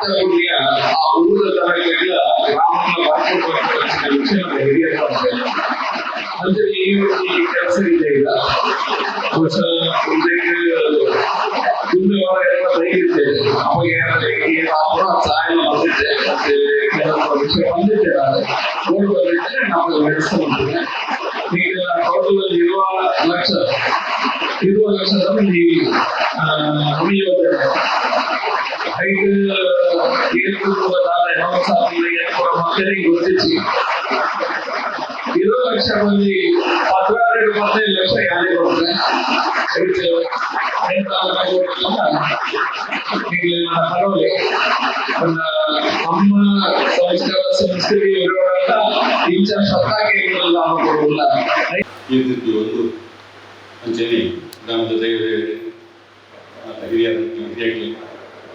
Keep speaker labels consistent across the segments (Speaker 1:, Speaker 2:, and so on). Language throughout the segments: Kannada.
Speaker 1: ಮಾತಾಡೋದಿಯ ಆ ಊರ ತರಗತಿಗಳ ಗ್ರಾಮಗಳ ಬರ್ಕೊಂಡು ವಿಷಯ ಹಿರಿಯ ಅಂದ್ರೆ ಈ ಈ ಕೆಲಸ ಇದೆ ಈಗ ಹೊಸ ಮುಂದಕ್ಕೆ ಮುಂದೆ ವಾರ ಎಲ್ಲ ತೆಗೆದಿದ್ದೆ ಅವಾಗ ಏನಾದ್ರೆ ಅವರ ಸಹಾಯ ಬಂದಿದ್ದೆ ಮತ್ತೆ ಕೆಲವು ವಿಷಯ ಬಂದಿದ್ದೆ ನಾನು ನೋಡಿ ಬಂದಿದ್ದೆ ನಾವು ನಡೆಸ್ಕೊಂಡಿದ್ದೆ ಈಗ ಟೋಟಲ್ ಇರುವ ಲಕ್ಷ ಇರುವ ಲಕ್ಷದಲ್ಲಿ ಉಳಿಯೋದೇ ಐದು ಏಳು ದಾದ ಸಾಲಿಗೆ ಮಕ್ಕಳಿಗೆ ಗುರುತಿಸಿ ಇರುವ ಲಕ್ಷ ಮಂದಿ ಹದಿನಾರು ಹದಿನೈದು ಲಕ್ಷ ಯಾರಿಗೆ ಕೊಡ್ತಾರೆ ಐದು ಎಂಟು ಪರವಾಗಿ ಒಂದು ನಮ್ಮ ಸಂಸ್ಕಾರ ಸಂಸ್ಕೃತಿ ಇರುವಾಗ ಇಂಚ ಸತ್ತಾಗಿ ಲಾಭ ಕೊಡುವುದಿಲ್ಲ
Speaker 2: ಇದ್ದಿದ್ದು ಒಂದು ಅಂಚನೆ ಗ್ರಾಮದ ದೈವದೇವರೇ ಆತ ಹಿರಿಯರ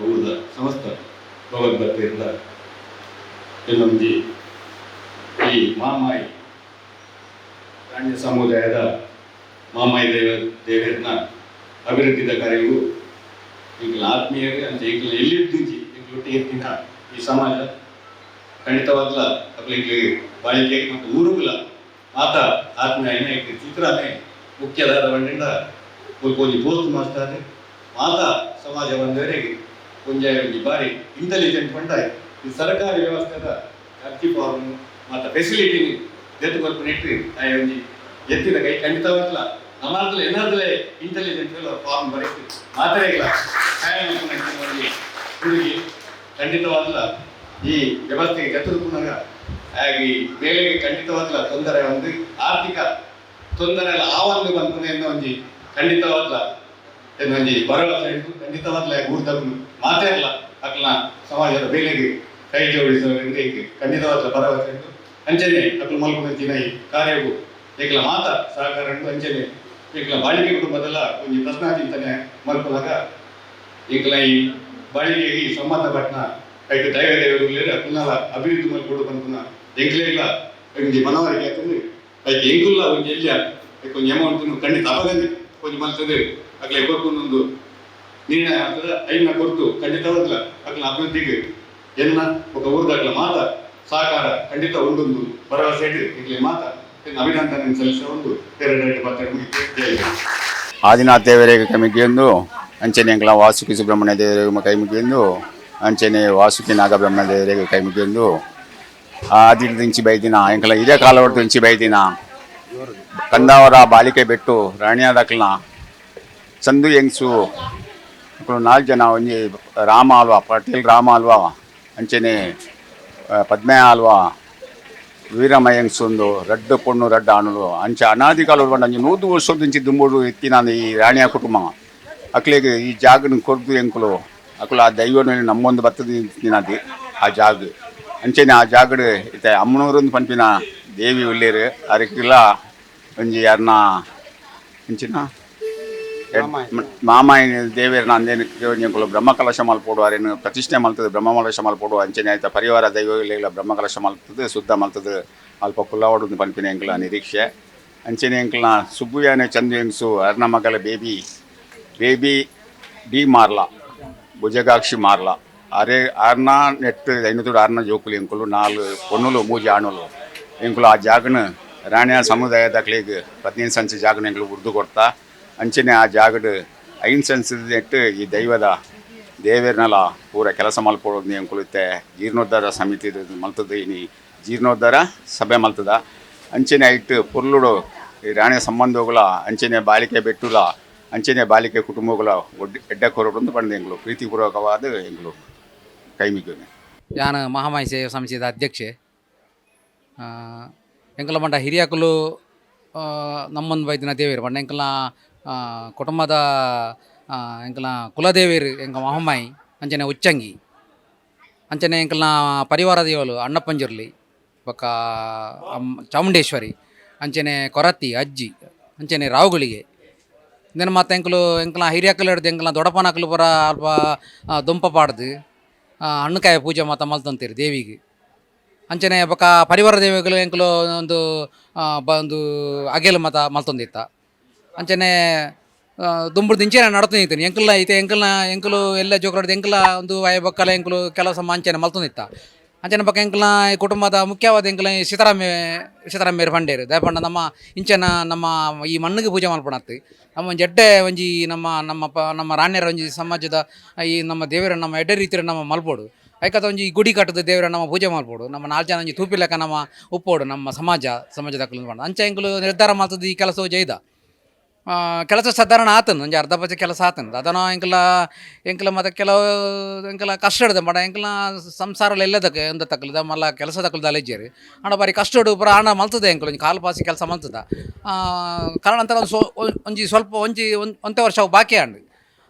Speaker 2: ಊರದ ಸಮಸ್ತ ಭಗವದ್ಭಕ್ತಿಯಿಂದ ಇನ್ನೊಂದು ಈ ಮಾಮಾಯಿ ರಾಣ್ಯ ಸಮುದಾಯದ ಮಾಮಾಯಿ ದೇವ ದೇವರನ್ನ ಅಭಿವೃದ್ಧಿದ ಕಾರ್ಯವು ಈಗಲ ಆತ್ಮೀಯರೇ ಅಂತ ಈಗಲ ಎಲ್ಲಿದ್ದೀಜಿ ಈಗಲೊಟ್ಟಿಗೆ ತಿನ್ನ ಈ ಸಮಾಜ ಖಂಡಿತವಾಗ್ಲ ಅಪ್ಲಿಗೆ ಬಾಳಿಕೆ ಮತ್ತು ಊರುಗಳ ಆತ ಆತ್ಮೀಯ ಚಿತ್ರನೇ ಮುಖ್ಯದಾದ ಬಂಡಿಂದ ಒಂದು ಪೋಸ್ಟ್ ಮಾಸ್ಟರ್ ಮಾತ ಸಮಾಜ ಬಂದವರೆಗೆ ಒಂಜಿ ಬಾರಿ ಇಂಟೆಲಿಜೆಂಟ್ ಬಂಡ ಈ ಸರ್ಕಾರಿ ವ್ಯವಸ್ಥೆದ ಅರ್ಜಿ ಫಾರ್ಮ್ ಮಾತ ಫೆಸಿಲಿಟಿ ಎತ್ತು ಕೊಟ್ಟು ಆಯ್ ಒಂಜಿ ಎತ್ತಿದ ಕೈ ಖಂಡಿತವಾಗ್ಲ ನಮ್ಮಲ್ಲಿ ಏನಾದ್ರೇ ಇಂಟೆಲಿಜೆಂಟ್ ಫಾರ್ಮ್ ಬರೀತಿ. ಮಾತ್ರೆಗಳ ಇಲ್ಲ. ಹುಡುಗಿ, ಖಂಡಿತವಾಗ್ಲ ಈ ವ್ಯವಸ್ಥೆಗೆ ಗತದ ಪುನಃ ಹಾಗೆ ಬೇಳೆಗೆ ಖಂಡಿತವಾಗ್ಲ ತೊಂದರೆ ಒಂದು ಆರ್ಥಿಕ ತೊಂದರೆ ಎಲ್ಲ ಆ ಒಂದು ಬಂತು ಎನ್ನೋ ಒಂಜಿ ಖಂಡಿತವಾಗ್ಲ ಎನ್ನೋ ಒಂಜಿ ಭರವಸೆ ಖಂಡಿತವಾಗ್ಲೇ ಊರ್ದವ್ರು ಮಾತೇ ಇಲ್ಲ. ಅಕ್ಲ ಸಮಾಜದ ಬೇಲೆಗೆ ಕೈ ಜೋಡಿಸೋದ್ರಿಂದ ಈಗ ಖಂಡಿತವಾಗ್ಲ ಭರವಸೆ ಉಂಟು ಅಂಚನೆ ಅಕ್ಲು ಮಲ್ಕೊಂಡಂಚಿನ ಈ ಕಾರ್ಯವು ಏಕಲ ಮಾತ ಸಹಕಾರ ಅಂಚನೆ ಏಕಲ ಬಾಳಿಕೆ ಕುಟುಂಬದಲ್ಲ ಪ್ರಶ್ನಾ ಚಿಂತನೆ ಮಲ್ಕೊಂಡಾಗ ಏಕಲ ಈ ಬಾಳಿಕೆಗೆ ಸಂಬಂಧಪಟ್ಟ ಐದು ದೈವ ದೇವರು ಪುನಃ ಅಭಿವೃದ್ಧಿ ಮಲ್ಕೊಂಡು ಬಂದ ಎಂಕ್ಲೆಲ್ಲ ಒಂಜಿ ಮನವರಿಕೆ ಆಗ್ತದೆ? ಐಕೆ ಎಂಕುಲ್ಲ ಒಂಜಿ ಎಲ್ಲಿಯ ಒಂದು ಅಮೌಂಟ್ ಖಂಡಿತ ಅಪಗಂದಿ ಕೊಂಚ ಮಲ್ತದೆ. ಅಕ್ಲೆ ಕೊರ್ಕೊಂಡೊಂದು ನಿರ್ಣಯ ಆಗ್ತದೆ. ಐನ ಕೊರ್ತು ಖಂಡಿತವಾಗ್ಲ ಅಗ್ಲ ಅಭಿವೃದ್ಧಿಗೆ ಎನ್ನ ಒಬ್ಬ ಊರ್ದಾಗ್ಲ ಮಾತ. ಸಹಕಾರ ಖಂಡಿತ ಒಂದೊಂದು ಭರವಸೆ ಇಟ್ಟಿದೆ. ಈಗಲೇ ಮಾತ. ಅಭಿನಂದನೆ ಸಲ್ಲಿಸುವ ಒಂದು ಎರಡು ಹಿಂದ್.
Speaker 3: ಆದಿನಾಥ ದೇವರಿಗೆ ಕಮಿಟಿಯೊಂದು ಮುಗಿಯೊಂದು ಅಂಚನೆ ಅಂಗ್ಲ ವಾಸುಕಿ ಸುಬ್ರಹ್ಮಣ್ಯ ದೇವರಿಗೆ ಕೈಮುಗಿಯೊಂದು ಅಂಚನೆ ವಾಸುಕಿ ನಾಗಬ್ರಹ್ಮ ದೇವರಿಗೆ ಕೈ ಆದಿ ಆದಿಲಿಂಚಿ ಬೈದಿನ ಎಂಕಲ ಇದೇ ಕಾಲ ಹೊರತು ಇಂಚಿ ಬೈದಿನ ಕಂದಾವರ ಬಾಲಿಕೆ ಬೆಟ್ಟು ರಾಣಿಯಾದಕ್ಲನ ಎಂಗ್ಸು ಮಕ್ಕಳು ನಾಲ್ಕು ಜನ, ಒಂಜಿ ರಾಮ ಅಲ್ವಾ, ಪಟೇಲ್ ರಾಮ ಅಲ್ವಾ, ಅಂಚನೆ ಪದ್ಮೆ ಅಲ್ವಾ ವೀರಮಯ ಎಂಗ್ಸೊಂದು ರಡ್ಡ ಪೊಣ್ಣು, ರಡ್ಡ ಆಣಲು ಅಂಚ ಅನಾದಿ ಕಾಲ ಅಂಚೆ ನೂದು ವರ್ಷದಿಂಚಿ ದುಂಬುಡು ಎತ್ತಿನ ಈ ರಾಣಿಯ ಕುಟುಂಬ. ಅಕ್ಲಿಗೆ ಈ ಜಾಗನ ಕೊರ್ದು ಎಂಕುಲು ಅಕ್ಲು ಆ ದೈವನ ನಮ್ಮೊಂದು ತಿನ್ನದಿ ಆ ಜಾಗ. ಅಂಚೆನೆ ಆ ಜಾಗಡ್ ಇತ್ತೆ ಅಮ್ಮನೂರೊಂದು ಪಂಪಿನ ದೇವಿ ಉಳ್ಳೇರು ಅದಕ್ಕೆಲ್ಲ ಒಂಜಿ ಯಾರನ್ನ ಇಂಚಿನ ಮಾಮಾಯಿನ ದೇವೇರನ ಅಂದೇನು ಬ್ರಹ್ಮ ಕಲಶ ಮಲ್ಪೋಡು ಅರೇನು ಪ್ರತಿಷ್ಠೆ ಮಲ್ತದೆ ಬ್ರಹ್ಮಕಲಶ ಮಲ್ಪೋಡು ಅಂಚನೆ ಆಯ್ತಾ ಪರಿವಾರ ದೈವಗಳಿಲ್ಲ ಬ್ರಹ್ಮಕಲಶ ಮಲ್ತದೆ ಶುದ್ಧ ಮಲ್ತದೆ. ಅಲ್ಪ ಕುಲ್ಲಾವಡು ಪನ್ಪಿನ ಎಂಕಲ ನಿರೀಕ್ಷೆ. ಅಂಚನೆ ಎಂಕಲ್ನ ಸುಬ್ಬುಯಾನೆ ಚಂದು ಎಂಗ್ಸು ಅರ್ನ ಮಗಲ ಬೇಬಿ. ಬೇಬಿ ಡಿ ಮಾರ್ಲ ಭುಜಗಾಕ್ಷಿ ಮಾರ್ಲ. ಅರೆ ಅರ್ನ ನೆಟ್ ಐನೂರು ಅರ್ನ ಜೋಕುಲು ಎಂಕುಲು ನಾಲ್ ಪೊನ್ನುಲು ಮೂಜಿ ಆಣುಲು ಎಂಕುಲು ಆ ಜಾಗನ ರಾಣಿಯ ಸಮುದಾಯದಕ್ಲಿಗೆ ಹದಿನೈದು ಸಂಚೆ ಜಾಗನ ಎಂಕುಲು ಉರ್ದು ಕೊಡ್ತಾ. ಅಂಚನೆ ಆ ಜಾಗಡ್ ನೆಟ್ಟು ಈ ದೈವದ ದೇವೇರ್ನೆಲ್ಲ ಪೂರ ಕೆಲಸ ಮಲ್ಪಡೋದು ಕುಳಿತೆ ಜೀರ್ಣೋದ್ಧಾರ ಸಮಿತಿ ಮಲ್ತದ ಇನಿ. ಜೀರ್ಣೋದ್ಧಾರ ಸಭೆ ಮಲ್ತದ. ಅಂಚನೆ ಇಟ್ಟು ಪುರ್ಲುಡು ಈ ರಾಣಿಯ ಸಂಬಂಧಗಳ ಅಂಚನೆ ಬಾಲಿಕೆ ಬೆಟ್ಟುಲ ಅಂಚನೆ ಬಾಲಿಕೆ ಕುಟುಂಬಗಳ ಒಡ್ಡ ಎಡ್ಡ ಕೊರಡು ಎಂಗಳು ಪ್ರೀತಿಪೂರ್ವಕವಾದ ಎಂಗ್ಳು ಕೈಮಿಗ್ಗನೆ.
Speaker 4: ಯಾನ ಮಹಾಮಾಯಿ ಸೇವಾ ಸಮಿತಿಯ ಅಧ್ಯಕ್ಷೆ ಎಂಕಲ ಮಂಡ ಹಿರಿಯಕಲು ನಮ್ಮೊಂದು ಬೈದಿನ ದೇವೇರು ಪಂಡ ಎಂಕಲ್ನ ಆ, ಕುಟುಂಬದ ಎಂಕಲ್ನ ಕುಲದೇವೇರು ಎಂಕ ಮಹಮ್ಮಾಯಿ ಅಂಚನೆ ಉಚ್ಚಂಗಿ. ಅಂಚನೆ ಎಂಕಲ್ನ ಪರಿವಾರ ದೇವಲು ಅಣ್ಣಪ್ಪಂಜಿರ್ಲಿ ಬೊಕ್ಕ ಚಾಮುಂಡೇಶ್ವರಿ ಅಂಚನೆ ಕೊರತಿ, ಅಜ್ಜಿ ಅಂಚನೆ ರಾವುಗಳಿಗೆ ಇಂದಿನ ಮತ್ತೆ ಎಂಕಲು, ಎಂಕಲ ಹಿರಿಯಕ್ಕಲು ಹಿಡ್ದು ಎಂಕಲ ದೊಡ್ಡಪ್ಪನಕಲು ಪರ ಅಲ್ಪ ದುಂಪ ಪಾಡ್ದು ಹಣ್ಣುಕಾಯಿ ಪೂಜೆ ಮಾತ ಮಲ್ತಂತೀರಿ ದೇವಿಗೆ. ಅಂಚನೆ ಬೊಕ್ಕ ಪರಿವಾರ ದೇವಿಗಳು ಎಂಕಲು ಒಂದು ಬ, ಒಂದು ಅಗೆಲು ಮತ ಮಲ್ತೊಂದಿತ್ತ ಅಂಚನೆ ದುಂಬುಡು ದಿಂಚೆ ನಾನು ನಡ್ತೀನಿ ಇದ್ದೀನಿ ಎಂಕಲ್ನ ಐತೆ, ಎಂಕಲ್ನ, ಎಂಕಲು ಎಲ್ಲ ಜೋಕರಾಡ್ದು ಎಂಕಲ ಒಂದು ವಾಯ ಬಕ್ಕಲ ಎಂಕಲು ಕೆಲಸ ಮಂಚನೆ ಮಲ್ತೊಂದಿತ್ತ ಅಂಚನ ಬಕ್ಕ ಎಂಕಲ್ನ ಕುಟುಂಬದ ಮುಖ್ಯವಾದ ಎಂಕಲ ಸೀತಾರಾಮೆ ಸೀತಾರಾಮೇರು ಪಂಡೇರು ದಯಪಂಡ ನಮ್ಮ ಇಂಚನ ನಮ್ಮ ಈ ಮಣ್ಣಿಗೆ ಪೂಜೆ ಮಲ್ಪಣತ್ತು ನಮ್ಮ ಒಂಜಿ ಎಡ್ಡೆ ಒಂಜಿ ನಮ್ಮ ನಮ್ಮ ಪ, ನಮ್ಮ ರಾಣ್ಯರ ಒಂಜಿ ಸಮಾಜದ ಈ ನಮ್ಮ ದೇವರ ನಮ್ಮ ಎಡ್ಡೆ ರೀತಿಯ ನಮ್ಮ ಮಲ್ಪೋಡು. ಐಕತ ಒಂಜಿ ಗುಡಿ ಕಟ್ಟದ ದೇವರ ನಮ್ಮ ಪೂಜೆ ಮಾಡ್ಬೋಡು ನಮ್ಮ ನಾಲ್ಕು ಜನ ಒಂಜಿ ತೂಪಿ ಲೆಕ್ಕ ನಮ್ಮ ಉಪ್ಪೋಡು, ನಮ್ಮ ಸಮಾಜ, ಸಮಾಜದ ಅಂಚೆ ಎಂಕಲು ನಿರ್ಧಾರ ಮಾಡ್ತದೆ ಈ ಕೆಲಸವು ಜೈದ. ಕೆಲಸ ಸಾಧಾರಣ ಆತನು ಒಂಜಿ ಅರ್ಧ ಬಜೆ ಕೆಲಸ ಆತನು ಅದನ ಎಂಕಲ ಎಂಕಲ ಮತ್ತೆ ಕೆಲವು, ಎಂಕಲ ಕಷ್ಟ ಹಿಡ್ದೆ ಮಾಡ, ಎಂಕಲ ಸಂಸಾರ ಎಲ್ಲದಕ್ಕೆ ಎಂದ ತಕ್ಕಲ್ದ ಮಲ್ಲ ಕೆಲಸ ತಕ್ಕಲ್ದ ಅಲೆಜ್ಜೇರಿ ಹಣ ಬಾರಿ ಕಷ್ಟ ಹಿಡು ಪುರ ಹಣ ಮಲ್ತದೆ ಎಂಕಲ, ಒಂಜಿ ಕಾಲು ಪಾಸಿ ಕೆಲಸ ಮಲ್ತದ. ಕಾರಣ ಕಾರಣಾಂತರ ಒಂದು ಸೊ, ಒಂಜಿ- ಸ್ವಲ್ಪ ಒಂಜಿ ಒಂದು, ಒಂತೆ ವರ್ಷ ಅವು ಬಾಕಿ ಆಂಡ್.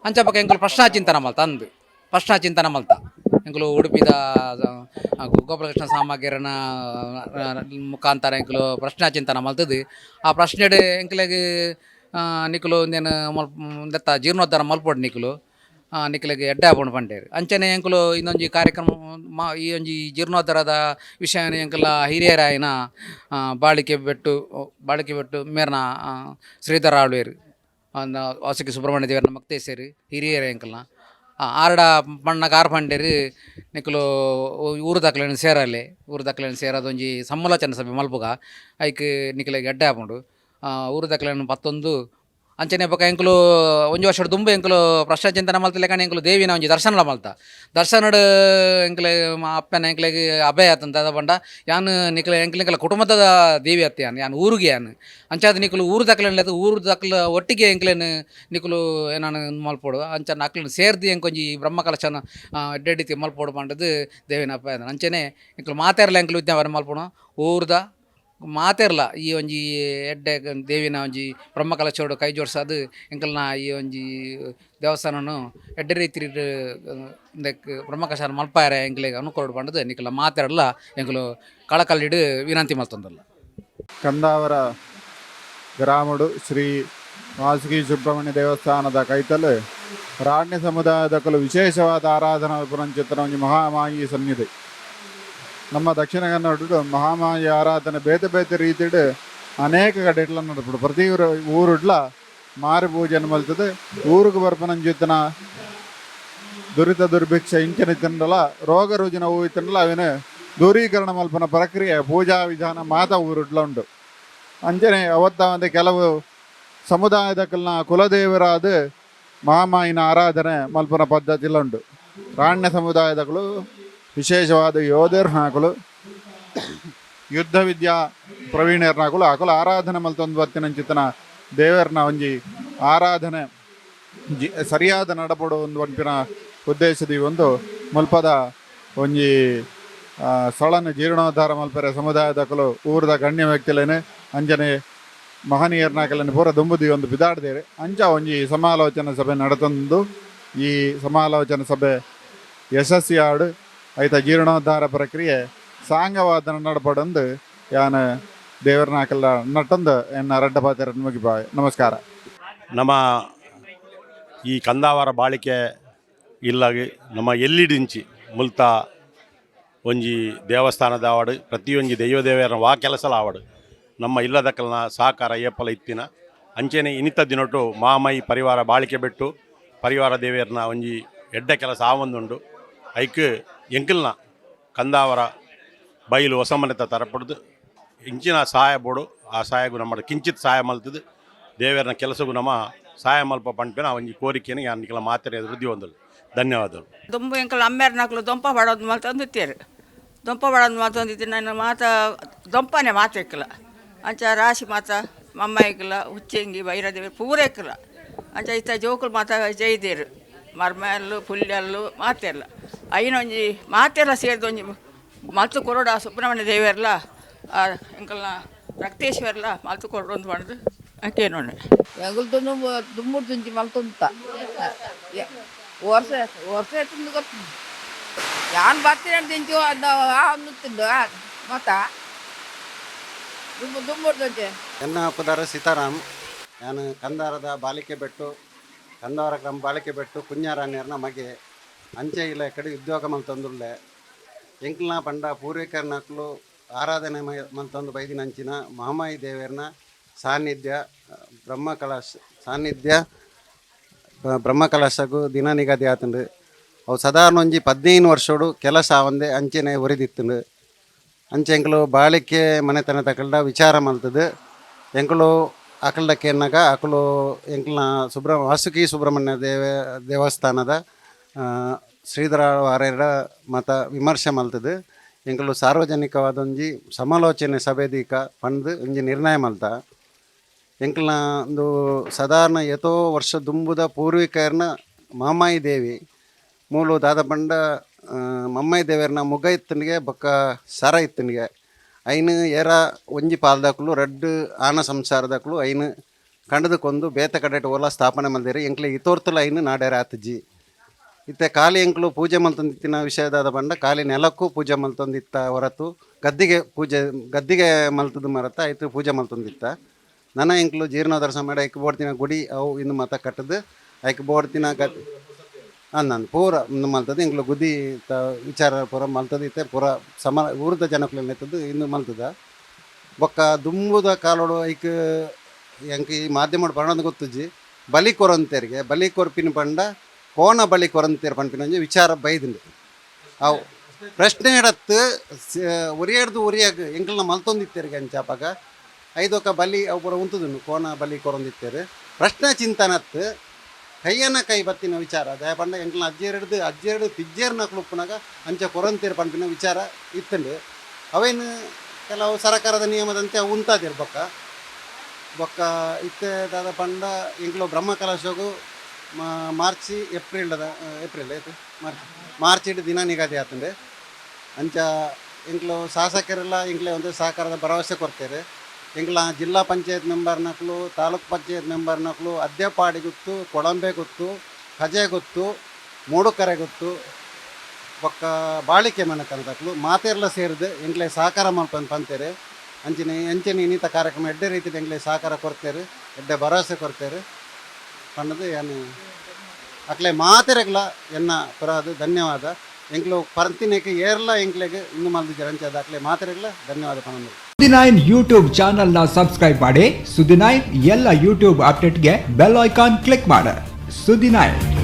Speaker 4: ಅಂಚ ಪಕ್ಕ ಎಂಕಲು ಪ್ರಶ್ನಾ ಚಿಂತನ ಮಲ್ತ ಅಂದು. ಪ್ರಶ್ನಾ ಚಿಂತನ ಮಲ್ತ. ಎಂಕಲು ಉಡುಪಿದ ಗೋಪಾಲಕೃಷ್ಣ ಸಾಮಗ್ರಿನ ಮುಖಾಂತರ ಎಂಕಲು ಪ್ರಶ್ನಾ ಚಿಂತನ ಮಲ್ತದೆ. ಆ ಪ್ರಶ್ನೆಡೆ ಎಂಕಲೆಗ್ ಆ, నేను ಜೀರ್ಣೋದ್ಧಾರ ಮಲ್ಪೊಡು ನಿಕುಲು ಆ, ನಿಕಲಿಗೆ ಎಡ್ಡೆ ಆಪುಂಡು ಪಂಡೇರು ಅಂಚನೆ ಎಂಕುಲು ಇನ್ನೊಂಜಿ ಕಾರ್ಯಕ್ರಮ ಮಾ ಈ ಒಂಜಿ ಜೀರ್ಣೋದ್ಧಾರದ ವಿಷಯ ಎಂಕಲ ಹಿರಿಯರಾಯನ ಬಾಳಿಕೆ ಬೆಟ್ಟು ಬಾಳಿಕೆ ಬೆಟ್ಟು ಮೇರ್ನ ಶ್ರೀಧರ ಆಳ್ವೇರು. ವಾಸುಕಿ ಸುಬ್ರಹ್ಮಣ್ಯ ದೇವರನ್ನ ಸೇರಿ ಹಿರಿಯರ ಎಂಕಲ್ನ ಆರಡ ಮಣ್ಣ ಕಾರ್ ಪಂಡೇರು ನಿಕುಲು ಊರು ದಾಖಲೆಯನ್ನು ಸೇರಲೆ ಊರು ದಾಖಲೆಯನ್ನು ಸೇರೋದೊಂಜಿ ಸಮಾಲೋಚನೆ ಸಭೆ ಮಲ್ಪುಗ. ಐಕ್ ನಿಕಲಿಗೆ ಎಡ್ಡೆ ಆ, ಊರು ದಾಖಲೆಯನ್ನು ಪತ್ತೊಂದು ಅಂಚನೆ ಬಕ ಎಂಕುಲು ಒಂಜಿ ವರ್ಷದ ದುಂಬು ಎಂಕ್ಲು ಪ್ರಶ್ನ ಚಿಂತನೆ ಮಲ್ತಿಲ್ಲ ಕಾಣ ಎಂಕುಲು ದೇವಿನ ಒಂಜಿ ದರ್ಶನ ಮಲ್ತ ದರ್ಶನಡ್ ಎಂಕ್ಲೆ ಅಪ್ಪನ ಎಂಕ್ಲೆ ಅಭಯ ಆತಂತ, ಅದ ಪಂಡ ಯಾನ್ ನಿಕ್ಲೆ, ಎಂಕಲ್ ಕುಟುಂಬದ ದೇವಿ ಅತ್ತೆ ಯಾನು, ಯಾನ್ ಊರಿಗೆ ಯಾನು. ಅಂಚಾದ ನಿಕುಲು ಊರು ದಾಖಲೆ ಊರು ದಕ್ಕಲ ಒಟ್ಟಿಗೆ ಎಂಕ್ಲೇನು ನಿಕುಲು ಏನಾನು ಮಲ್ಪೋಡು ಅಂಚ ನಕ್ಲನ್ನು ಸೇರ್ದು ಎಂಕೊಂಜಿ ಬ್ರಹ್ಮಕಲಶನ ಎಡ್ಡೆಡಿತಿ ಮಲ್ಪೋಡು ಪಂಡದು ದೇವಿನ ಅಪ್ಪ ಅಂಚನೆ ಎಂಕಲು ಮಾತಾಡಲ್ಲ ಎಂಕ್ಲು ವಿದ್ಯಾವರ ಮಲ್ಪೋಣ, ಊರ್ದ ಮಾತೇರ್ಲ ಈ ಒಂಜಿ ಎಡ್ಡೆ ದೇವಿನ ಒಂಜಿ ಬ್ರಹ್ಮಕಲಶೋಡು ಕೈ ಜೋಡಿಸೋದು, ಎಂಕಲ್ನ ಈ ಒಂಜಿ ದೇವಸ್ಥಾನನು ಎಡ್ಡೆ ರೀತಿ ಬ್ರಹ್ಮಕಲಶಾನ ಬ್ರಹ್ಮಕಲಶ ಮಲ್ಪಾಯರ ಎಂಕಲಿಗೆ ಅನುಕೊರಡು ಪಂಡದು ನಿಕಲ ಮಾತಾಡಲ್ಲ ಎಂಕಲು ಕಳಕಲ್ಲಿಡು ವಿನಂತಿ ಮಲ್ತೊಂದಲ್ಲ.
Speaker 5: ಕಂದಾವರ ಗ್ರಾಮಡು ಶ್ರೀ ವಾಸುಕಿ ಸುಬ್ರಹ್ಮಣ್ಯ ದೇವಸ್ಥಾನದ ಕೈತಲು ರಾಣ್ಯ ಸಮುದಾಯದ ಕಲು ವಿಶೇಷವಾದ ಆರಾಧನಾ ಪುರಂಚಿತ್ರ ಒಂಜಿ ಮಹಾಮಾಯಿ ಸನ್ನಿಧಿ. ನಮ್ಮ ದಕ್ಷಿಣ ಕನ್ನಡ ಮಹಾಮಾಯಿ ಆರಾಧನೆ ಬೇತೆ ಬೇತೆ ರೀತಿಡ್ ಅನೇಕ ಕಡೆಡ್ಲ ನಡ್ಪಡು ಪ್ರತಿ ಊರು ಊರುಡ್ಲ ಮಾರಿ ಪೂಜೆ ಮಲ್ತದೆ. ಊರಿಗೆ ಬರ್ಪನಂಜಿತ್ತನ ದುರಿತ ದುರ್ಭಿಕ್ಷ ಇಂಚನ ತಿಂಡಲ ರೋಗ ರುಜಿನ ಹೂವು ತಿಂಡಲ ಅವಿನ ದೂರೀಕರಣ ಮಲ್ಪನ ಪ್ರಕ್ರಿಯೆ, ಪೂಜಾ ವಿಧಾನ ಮಾತ ಊರುಡ್ಲ ಉಂಡು ಅಂಜನೆ ಅವತ್ತ ಒಂದು ಕೆಲವು ಸಮುದಾಯದ ಕಲ್ನ ಕುಲದೇವರಾದ ಮಹಾಮಾಯಿನ ಆರಾಧನೆ ಮಲ್ಪನ ಪದ್ಧತಿಲ ಉಂಡು ರಾಣ್ಯ ಸಮುದಾಯದಗಳು ವಿಶೇಷವಾದ ಯೋಧರ್ ಹಾಕಲು ಯುದ್ಧ ವಿದ್ಯಾ ಪ್ರವೀಣರ್ ಹಾಕಲು ಹಾಕಲು ಆರಾಧನೆ ಮಲ್ತೊಂದು ಬರ್ತಿನ ಚಿತ್ತನ ದೇವರನ ಒಂಜಿ ಆರಾಧನೆ ಸರಿಯಾದ ನಡಪಡು ಒಂದು ಪಂಪಿನ ಉದ್ದೇಶದಿ ಒಂದು ಮಲ್ಪದ ಒಂಜಿ ಸ್ಥಳನ ಜೀರ್ಣೋದ್ಧಾರ ಮಲ್ಪರೆ ಸಮುದಾಯದ ಕಲು ಊರದ ಗಣ್ಯ ವ್ಯಕ್ತಿಲೇನೆ ಅಂಜನೆ ಮಹನೀಯರ್ನಾಕಲನ್ನು ಪೂರ ದುಂಬುದಿ ಒಂದು ಬಿದಾಡ್ದೇರೆ. ಅಂಚ ಒಂಜಿ ಸಮಾಲೋಚನಾ ಸಭೆ ನಡೆತಂದು ಈ ಸಮಾಲೋಚನಾ ಸಭೆ ಯಶಸ್ವಿ ಆಡು ಐತ ಜೀರ್ಣೋದ್ಧಾರ ಪ್ರಕ್ರಿಯೆ ಸಾಂಗವಾದನ ನಡಪಡಂದು ಯಾನ ದೇವರನಾಕಲ್ಲ ನಟ್ಟಂದು ಎನ್ನ ರಡ್ಡಪಾತ್ರ ಮುಗಿಬಾಯ್ ನಮಸ್ಕಾರ.
Speaker 6: ನಮ್ಮ ಈ ಕಂದಾವರ ಬಾಳಿಕೆ ಇಲ್ಲಾಗಿ ನಮ್ಮ ಎಲ್ಲಿಡಿಂಚಿ ಮುಲ್ತ ಒಂಜಿ ದೇವಸ್ಥಾನದ ಆವಡು, ಪ್ರತಿಯೊಂಜಿ ದೈವ ದೇವರ ವಾ ಕೆಲಸಲ ಆವಡು. ನಮ್ಮ ಇಲ್ಲದಕ್ಕಲ್ನ ಸಹಕಾರ ಏಪಲ ಇತ್ತಿನ. ಅಂಚೆನೆ ಇನಿತ ದಿನೊಟ್ಟು ಮಾಮೈ ಪರಿವಾರ ಬಾಳಿಕೆ ಬಿಟ್ಟು ಪರಿವಾರ ದೇವಿಯರ್ನ ಒಂಜಿ ಎಡ್ಡ ಕೆಲಸ ಆವೊಂದುಂಡು ಐಕ್ ಎಂಕಿಲ್ನ ಕಂದಾವರ ಬಯಲು ಹೊಸಮನೆತ ತರಪಡ್ದು. ಇಂಚಿನ ಸಹಾಯ ಬೋಡು, ಆ ಸಹಾಯಗೂ ನಮ್ಮ ಕಿಂಚಿತ್ ಸಹಾಯ ಮಲ್ತದು. ದೇವರನ ಕೆಲಸಗೂ ನಮ್ಮ ಸಹಾಯ ಮಲ್ಪ ಪಂಪಿನ ಒಂಜಿ ಕೋರಿಕೆಯನ್ನು ಯಾನಿಕೆಲ್ಲ ಮಾತ್ರೆ ವೃದ್ಧಿ ಹೊಂದಲು ಧನ್ಯವಾದಗಳು.
Speaker 7: ದುಂಬು ಎಂಕಲ್ ಅಮ್ಮೇರ್ ನಕ್ಲು ದೊಂಪ ಬಡೋದು ಅಂದಿತ್ತೀರಿ. ದೊಂಪ ಬಡೋದು ಮಾತಂದಿತ್ತು ನನ್ನ ಮಾತ, ದೊಂಪನೆ ಇಕ್ಕಲ್ಲ. ಅಂಚ ರಾಶಿ ಮಾತ, ಮಮ್ಮ ಇಕ್ಕಲ್ಲ ಹುಚ್ಚೆಂಗಿ ಬೈರದೇವಿ ಪೂರ ಇಕ್ಕಲ್ಲ. ಅಂಚ ಇತ್ತ ಜೋಕುಲು ಮಾತ ಜೈದೇರು ಮರ್ಮಲ್ಲು, ಪುಲ್ಯಲ್ಲು ಮಾತೆರ್ಲ ಐನೊಂಜಿ ಮಾತೆರ್ಲ ಸೇರಿದೊಂಜಿ ಮಲ್ತು ಕೊರೋಡ ಸುಬ್ರಹ್ಮಣ್ಯ ದೇವಿಯರ್ಲ ಆ ಎಂಕಲ್ನ ರಕ್ತೇಶ್ವರ್ಲ ಮಲ್ತು ಕೊರೋಡು ಮಾಡಿದು ಅಂಕೇನೊಣ್ಣೆ
Speaker 8: ನೋಡಿ ದುಂಡು ದುಮ್ಮುಡು ಮಲ್ತು ಮಲ್ತುಂತ ವರ್ಷ ವರ್ಷ ಎತ್ತುಂದು ಗೊತ್ತು. ಯಾನ್ ಬರ್ತೀನಿ ದಿಂಚು ಅದು ಆ ಅನ್ನುತ್ತಿದ್ದು ಮತ್ತ ದುಮ್ಮು ದುಮ್ಮುಡು ದುಂಚೆ
Speaker 9: ಎನ್ನ ಪುದರ ಸೀತಾರಾಮ್ ನಾನು ಕಂದಾರದ ಬಾಲಿಕೆ ಬೆಟ್ಟು ಕಂದಾರ ಗ್ರಾಮ ಬಾಲಿಕೆ ಬೆಟ್ಟು ಕುഞ്ഞാರಾಣ್ಯರ್ನ ಮಗೆ. ಅಂಚೆ ಇಲ್ಲ ಕಡೆ ಉದ್ಯೋಗ ಮಲ್ತೊಂದುಲ್ಲೆ ಎಂಕ್ಲ ಪಂಡ ಪೂರ್ವಿಕರ್ನಕ್ಲು ಆರಾಧನೆ ಮಲ್ತೊಂದು ಬೈದಿನ ಅಂಚಿನ ಮಹಾಮಾಯಿ ದೇವಿಯರ್ನ ಸಾನ್ನಿಧ್ಯ, ಬ್ರಹ್ಮ ಕಲಾಶ ಸಾನ್ನಿಧ್ಯ ಬ್ರಹ್ಮ ಬ್ರಹ್ಮಕಲಶಗೂ ದಿನ ನಿಗದಿ ಆತುಂಡು. ಅವು ಸಾಧಾರಣ ಒಂಜಿ ಪದ್ನೈದು ವರ್ಷಡು ಕೆಲಸ ಒಂದೇ ಅಂಚೆನೆ ಒರಿದಿತ್ತುಂಡು. ಅಂಚೆ ಎಂಕಲು ಬಾಳಿಕೆ ಮನೆತನ ತಕಲ್ಡ ವಿಚಾರ ಮಲ್ತದ. ಎಂಕಲು ಅಕಲ್ಡ ಕೇನಾಗ ಅಕಲು ಎಂಕಲ್ನ ಸುಬ್ರ ವಾಸುಕಿ ಸುಬ್ರಹ್ಮಣ್ಯ ದೇವ, ದೇವಸ್ಥಾನದ ಶ್ರೀಧರ ವಾರ್ಯರ ಮತ ವಿಮರ್ಶೆ ಮಲ್ತದು. ಎಂಕಲು ಸಾರ್ವಜನಿಕವಾದ ಒಂಜಿ ಸಮಾಲೋಚನೆ ಸಭೆದೀಕ ಪಂದು ಒಂಜಿ ನಿರ್ಣಯ ಮಲ್ತ. ಎಂಕಲ್ನ ಒಂದು ಸಾಧಾರಣ ಎತೋ ವರ್ಷ ದುಂಬುದ ಪೂರ್ವಿಕರ್ನ ಮಾಮಾಯಿ ದೇವಿ ಮೂಲು ದಾದ ಪಂಡ ಮಮ್ಮಾಯಿ ದೇವಿಯರ್ನ ಮುಗ ಇತ್ತನಿಗೆ, ಬೊಕ್ಕ ಸರ ಇತ್ತನಿಗೆ. ಐನು ಏರ ಒಂಜಿ ಪಾಲ್ದಾಕಲು ರಡ್ಡು ಆನ ಸಂಸಾರದಾಕಲು, ಐನು ಕಂಡದಕ್ಕೊಂದು ಬೇತ ಕಡೆಟ್ ಓಲ ಸ್ಥಾಪನೆ ಮಲ್ದೇರಿ. ಎಂಕ್ಲೆ ಇತೋರ್ತಲ ಐನು ನಾಡೇರ ಆತಜ್ಜಿ. ಇತ್ತೆ ಕಾಲಿ ಎಂಕ್ಲು ಪೂಜೆ ಮಲ್ತೊಂದಿತ್ತಿನ ವಿಷಯದಾದ ಬಂಡ ಕಾಲಿ ನೆಲಕ್ಕೂ ಪೂಜೆ ಮಲ್ತೊಂದಿತ್ತ ಹೊರತು ಗದ್ದಿಗೆ ಪೂಜೆ, ಗದ್ದಿಗೆ ಮಲ್ತದ ಮರತ ಆಯ್ತು ಪೂಜೆ ಮಲ್ತೊಂದಿತ್ತ. ನನ್ನ ಎಂಕ್ಲು ಜೀರ್ಣೋದರ್ಶನ ಮಾಡಿ ಐಕ್ ಬೋಡ್ತಿನ ಗುಡಿ ಅವು ಇನ್ನು ಮತ ಕಟ್ಟದು. ಐಕ್ ಬೋಡ್ತಿನ ಗದ್ ಅಂದಂದು ಪೂರ ಮಲ್ತದ ಎಂಕ್ಲು ಗುದ್ದಿ ತ, ವಿಚಾರ ಪೂರ ಮಲ್ತದಿತ್ತೆ ಪೂರ ಸಮ, ಊರದ ಜನಕ್ಕೆ ನೆತ್ತದ್ದು ಇನ್ನು ಮಲ್ತದ. ಬೊಕ್ಕ ದುಂಬುದ ಕಾಲೋಡು ಐಕ್ ಎಂಕ್ ಈ ಮಾಧ್ಯಮ ಪಂಡ ಗೊತ್ತುಜ್ಜಿ. ಬಲಿ ಕೊರಂತೇರಿಗೆ, ಬಲಿ ಕೊರ್ಪಿನ ಪಂಡ ಕೋಣ ಬಳಿ ಕೊರಂತೀರ ಪಂಪಿನ ವಿಚಾರ ಬೈದುಂಡು ಅವು ಪ್ರಶ್ನೆ ಹಿಡತ್ತು ಉರಿಯಾಡ್ದು ಉರಿಯಾಗ ಎಂಕಲ್ನ ಮಲ್ತೊಂದಿತ್ತೇರಿಗೆ ಅಂಚಾಪಾಗ ಐದೊಕ್ಕ ಬಲಿ ಅವು ಪೂರ ಉಂತುದುಂಡು ಕೋಣ ಬಲಿ ಕೊರೊಂದಿತ್ತೇರು. ಪ್ರಶ್ನೆ ಚಿಂತನತ್ತು ಕೈಯನ್ನ ಕೈ ಬತ್ತಿನ ವಿಚಾರ, ದಯ ಪಂಡ ಎಂಕ್ಲನ ಅಜ್ಜೆರಡು ಅಜ್ಜೆರಡು ಪಿಜ್ಜೇರ್ನ ಕುಳುಪ್ಪನಾಗ ಅಂಚ ಕೊರಂತೀರ ಪಂಪಿನ ವಿಚಾರ ಇತ್ತಂಡು ಅವೇನು ಕೆಲವು ಸರಕಾರದ ನಿಯಮದಂತೆ ಅವು ಉಂತಾದಿರ್ ಬೊಕ್ಕ ಬೊಕ್ಕ ಇತ್ತೆ ದಾದ ಪಂಡ ಎಂಕ್ಲು ಬ್ರಹ್ಮ ಕಲಶಗೂ ಮಾರ್ಚ್, ಏಪ್ರಿಲ್ದ ಏಪ್ರಿಲ್ ಆಯ್ತು. ಮಾರ್ಚ್ ಮಾರ್ಚ್ ಇಟ್ಟು ದಿನ ನಿಗದಿ ಆತಂದೆ. ಅಂಚ ಎಂಕ್ಲು ಶಾಸಕರೆಲ್ಲ ಎಂಕ್ಲೆ ಒಂದು ಸಹಕಾರದ ಭರವಸೆ ಕೊಡ್ತೇವೆ. ಎಂಕ್ಲ ಜಿಲ್ಲಾ ಪಂಚಾಯತ್ ಮೆಂಬರ್ನಕ್ಲು ತಾಲೂಕ್ ಪಂಚಾಯತ್ ಮೆಂಬರ್ನಕ್ಲು ಅದ್ದೆಪಾಡಿ ಗೊತ್ತು, ಕೊಳಂಬೆ ಗೊತ್ತು, ಖಜೆ ಗೊತ್ತು, ಮೂಡುಕರೆ ಗೊತ್ತು, ಪಕ್ಕ ಬಾಳಿಕೆ ಮನೆತನದಕ್ಲು ಮಾತೆರ್ಲ ಸೇರಿದೆ ಎಂಕ್ಲೆ ಸಹಕಾರ ಮಾಡ್ಕೊಂಡು ಪಂತೇರೆ. ಅಂಚಿನ ಅಂಚಿನ ಇನ್ನಿತ ಕಾರ್ಯಕ್ರಮ ಎಡ್ಡೆ ರೀತಿಯಲ್ಲಿ ಎಂಗ್ಲೆ ಸಹಕಾರ ಕೊಡ್ತೇವೆ, ಎಡ್ಡೆ ಭರವಸೆ ಕೊಡ್ತೇವೆ. ಪಂಡದು ಏನು? ಅಕ್ಲೆ ಮಾತೆರೆಗ್ಲ, ಎನ್ನ ಪುರಾದು ಧನ್ಯವಾದ. ಎಂಕ್ಲು ಪರಂತಿನೇಕ ಏರ್ಲ, ಎಂಕ್ಲೆಗೆ ಇನ್ನು ಮಲ್ದು ಅಂಚದ ಅಕ್ಲೆ ಮಾತೆರೆಗ್ಲ, ಧನ್ಯವಾದ ಪಣಂದು.
Speaker 10: ಸುದಿನೈನ್ ಯೂಟ್ಯೂಬ್ನ ಸಬ್ಸ್ಕ್ರೈಬ್ ಮಾಡಿ. ಸುದಿನೈನ್ ಎಲ್ಲ ಯೂಟ್ಯೂಬ್ ಅಪ್ಡೇಟ್ಗೆ ಬೆಲ್ ಐಕಾನ್ ಕ್ಲಿಕ್ ಮಾಡಿ. ಸುದಿನೈನ್